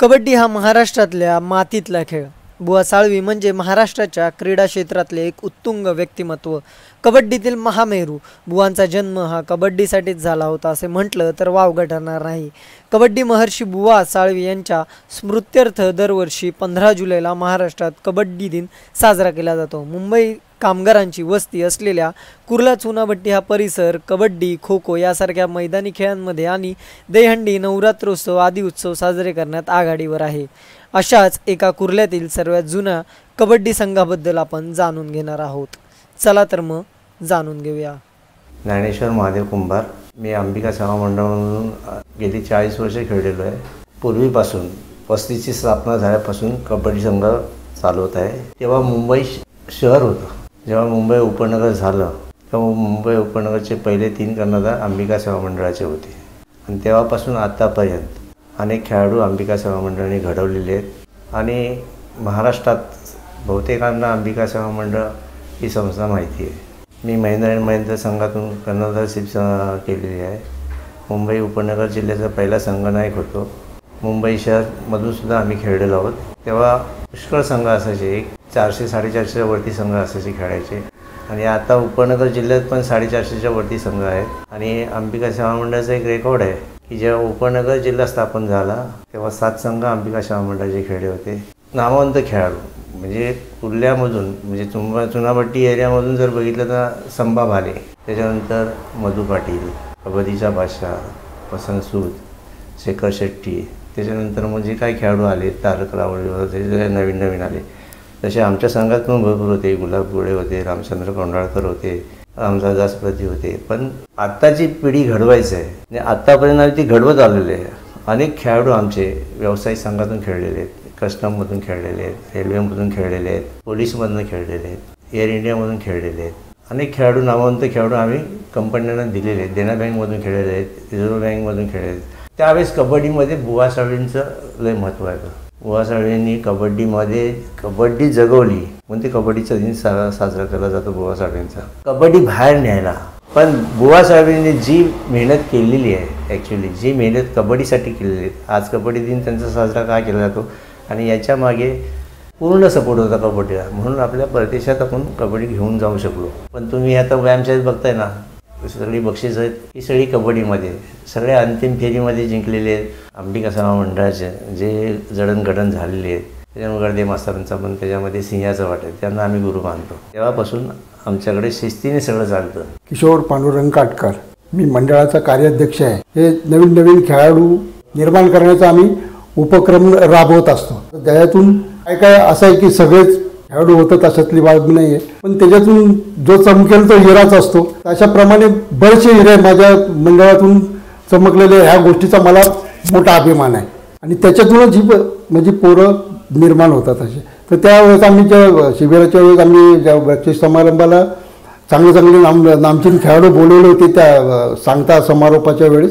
कबड्डी हा महाराष्ट्रातल्या मातीतला खेळ. बुवा साळवी म्हणजे महाराष्ट्राच्या क्रीडा क्षेत्रातले एक उत्तुंग व्यक्तिमत्व. कबड्डीतील महामेरू. बुवांचा जन्म हा कबड्डीसाठीच झाला होता असे म्हटलं तर वावग ठरणार नाही. कबड्डी महर्षी बुवा साळवी यांच्या स्मृत्यर्थ दरवर्षी पंधरा जुलैला महाराष्ट्रात कबड्डी दिन साजरा केला जातो. मुंबई कामगारांची वस्ती असलेल्या कुर्ला चुनाभट्टी हा परिसर कबड्डी खो खो यासारख्या मैदानी खेळांमध्ये आणि दहीहंडी नवरात्रोत्सव आदी उत्सव साजरे करण्यात आघाडीवर आहे. अशाच एका कुर्ल्यातील सर्वात जुन्या कबड्डी संघाबद्दल आपण जाणून घेणार आहोत. चला तर मग जाणून घेऊया. ज्ञानेश्वर महादेव कुंभार. मी अंबिका सेवा मंडळ म्हणून गेली चाळीस वर्ष खेळलेलो आहे. पूर्वीपासून वस्तीची स्थापना झाल्यापासून कबड्डी संघ चालवत आहे. तेव्हा मुंबई शहर होतं. जेव्हा मुंबई उपनगर झालं तेव्हा मुंबई उपनगरचे पहिले तीन कर्णधार अंबिका सेवा मंडळाचे होते. आणि तेव्हापासून आत्तापर्यंत अनेक खेळाडू अंबिका सेवा मंडळाने घडवलेले आहेत. आणि महाराष्ट्रात बहुतेकांना अंबिका सेवा मंडळ ही संस्था माहिती आहे. मी महेंद्र अँड महेंद्र संघातून कर्णधारशिप स- केलेली आहे. मुंबई उपनगर जिल्ह्याचा पहिला संघनायक होतो. मुंबई शहरमधूनसुद्धा आम्ही खेळलेलो आहोत. तेव्हा पुष्कळ संघ असायचे. एक चारशे साडेचारशेच्या वरती संघ असायचे खेळायचे. आणि आता उपनगर जिल्ह्यात पण साडेचारशेच्या वरती संघ आहेत. आणि अंबिका सेवा मंडळाचा एक रेकॉर्ड आहे की जेव्हा उपनगर जिल्हा स्थापन झाला तेव्हा सात संघ अंबिका सेवा मंडळाचे खेळले होते. नामवंत खेळाडू म्हणजे कुर्ल्यामधून म्हणजे चुंबा चुनाभट्टी एरियामधून जर बघितलं तर संभा भाले त्याच्यानंतर मधु पाटील कबड्डीचा बादशाह वसंत सूद शेखर शेट्टी त्याच्यानंतर म्हणजे काय काही खेळाडू आले तारक रावळे वगैरे नवीन नवीन आले तसे आमच्या संघात पण भरपूर होते. गुलाब गोळे होते रामचंद्र कोंडाळकर होते रामदास दासप्रती होते. पण आत्ताची पिढी घडवायचं आहे. म्हणजे आत्तापर्यंत आम्ही ती घडवत आलेले आहे. अनेक खेळाडू आमचे व्यावसायिक संघातून खेळलेले आहेत. कस्टममधून खेळलेले आहेत. रेल्वेमधून खेळलेले आहेत. पोलीसमधून खेळलेले आहेत. एअर इंडियामधून खेळलेले आहेत. अनेक खेळाडू नामवंत खेळाडू आम्ही कंपन्यांना दिलेले आहेत. देना बँकमधून खेळलेले आहेत. रिझर्व्ह बँकमधून खेळलेले आहेत. त्यावेळेस कबड्डीमध्ये बुवा साळींचं लय महत्त्व आहे. बुवासाळेंनी कबड्डीमध्ये कबड्डी जगवली. म्हणून ते कबड्डीचा दिन सा साजरा केला जातो बुवा कबड्डी बाहेर न्यायला. पण बुवासाहेबांनी जी मेहनत केलेली आहे ॲक्च्युली जी मेहनत कबड्डीसाठी केलेली आहे आज कबड्डी दिन त्यांचा साजरा का केला जातो? आणि याच्यामागे पूर्ण सपोर्ट होता कबड्डीला. म्हणून आपल्या परदेशात आपण कबड्डी घेऊन जाऊ शकलो. पण तुम्ही आता व्यायामशाळेत बघताय ना सगळी बक्षीस आहेत. ही सगळी कबड्डीमध्ये. सगळ्या अंतिम फेरीमध्ये जिंकलेले आहेत. अंबिका सेवा मंडळाचे जे जडणघडण झालेले आहेत. त्याच्यामुळे गर्दे मास्तरांचा पण त्याच्यामध्ये सिंहाचा वाट आहे. त्यांना आम्ही गुरु मानतो. तेव्हापासून आमच्याकडे शिस्तीने सगळं चालतं. किशोर पांडुरंग काटकर. मी मंडळाचा कार्याध्यक्ष आहे. हे नवीन नवीन खेळाडू निर्माण करण्याचा आम्ही उपक्रम राबवत असतो. त्याच्यातून काय काय असं आहे की सगळेच खेळाडू होतात तशातली बाब नाही आहे पण त्याच्यातून जो चमकेल तो हिराच असतो. अशाप्रमाणे बरेचसे हिरे माझ्या मंडळातून चमकलेले ह्या गोष्टीचा मला मोठा अभिमान आहे. आणि त्याच्यातूनच ही म्हणजे पोरं निर्माण होतात असे. तर त्यावेळेस आम्ही ज्या शिबिराच्या वेळेस आम्ही ज्या बक्षीस समारंभाला चांगले चांगले नाम नामचीन खेळाडू बोलवले होते त्या सांगता समारोपाच्या वेळेस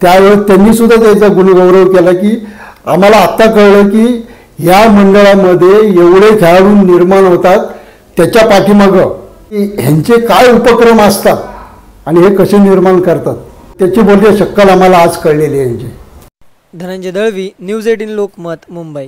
त्यावेळेस त्यांनीसुद्धा त्याचा गुणगौरव केला की आम्हाला आत्ता कळलं की या मंडळामध्ये एवढे खेळाडू निर्माण होतात त्याच्या पाठीमागं. की ह्यांचे काय उपक्रम असतात आणि हे कसे निर्माण करतात त्याची बोलते शक्कल आम्हाला आज कळलेली आहे यांची. Dhananjay Dalvi News eighteen Lokmat Mumbai.